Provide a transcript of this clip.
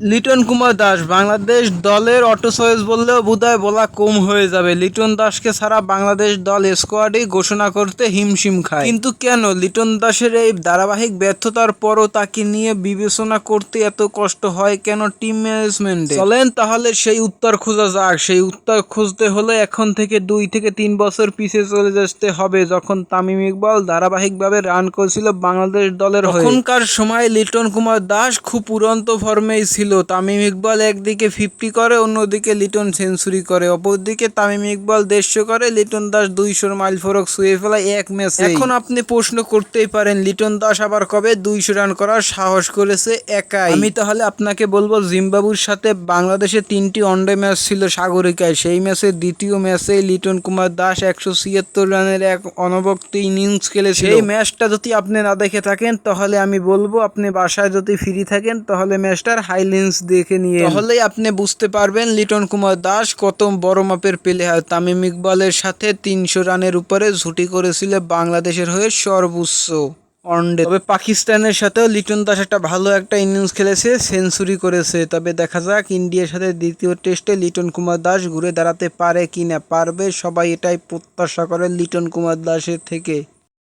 লিটন কুমার দাস, বাংলাদেশ দলের auto choice বললেও বোধহয় বলা কম হয়ে যাবে। লিটন দাসকে ছাড়া বাংলাদেশ দল স্কোয়াডই ঘোষণা করতে হিমশিম খায়। কিন্তু কেন? লিটন দাসের এই ধারাবাহিক ব্যর্থতার পরও তাকে নিয়ে বিবেচনা করতে এত কষ্ট হয় কেন টিম ম্যানেজমেন্টে? চলেন তাহলে সেই উত্তর খোঁজা যাক। সেই উত্তর খুঁজতে হলে এখন থেকে দুই থেকে তিন বছর পিছিয়ে চলে যেতে হবে, যখন তামিম ইকবাল ধারাবাহিকভাবে রান করেছিল বাংলাদেশ দলের তখনকার সময় লিটন কুমার দাস খুব উড়ন্ত ফর্মেই ছিল। তামিম ইকবাল একদিকে ফিফটি করে অন্যদিকে লিটন সেঞ্চুরি করে। অপরদিকে তামিম ইকবাল দেড়শো করে লিটন দাস দুইশোর মাইল ফরক ছুঁয়ে ফেলায় এক ম্যাচে এখন আপনি প্রশ্ন করতেই পারেন লিটন দাস আবার কবে দুইশো রান করার সাহস করেছে একাই? আমি তাহলে আপনাকে বলব জিম্বাবুর সাথে বাংলাদেশে তিনটি ওয়ানডে ম্যাচ ছিল সাগরিকায়। সেই ম্যাচের দ্বিতীয় ম্যাচে লিটন কুমার দাস একশো ছিয়াত্তর রানের এক অনবক্ত ইনিংস খেলেছিল। সেই ম্যাচটা যদি আপনি না দেখে থাকেন তাহলে আমি বলব আপনি বাসায় যদি ফ্রি থাকেন তাহলে ম্যাচটার হাইলাইন্স দেখে নিয়ে তাহলেই আপনি বুঝতে পারবেন লিটন কুমার দাস কত বড় মাপের প্লেয়ার। তামিম ইকবালের সাথে তিনশো রানের উপরে ঝুটি করেছিল বাংলাদেশের হয়ে সর্বোচ্চ ওয়ানডে তবে পাকিস্তানের সাথেও লিটন দাস একটা ভালো একটা ইনিংস খেলেছে, সেঞ্চুরি করেছে। তবে দেখা যাক ইন্ডিয়ার সাথে দ্বিতীয় টেস্টে লিটন কুমার দাস ঘুরে দাঁড়াতে পারে কি না পারবে সবাই এটাই প্রত্যাশা করে লিটন কুমার দাসের থেকে।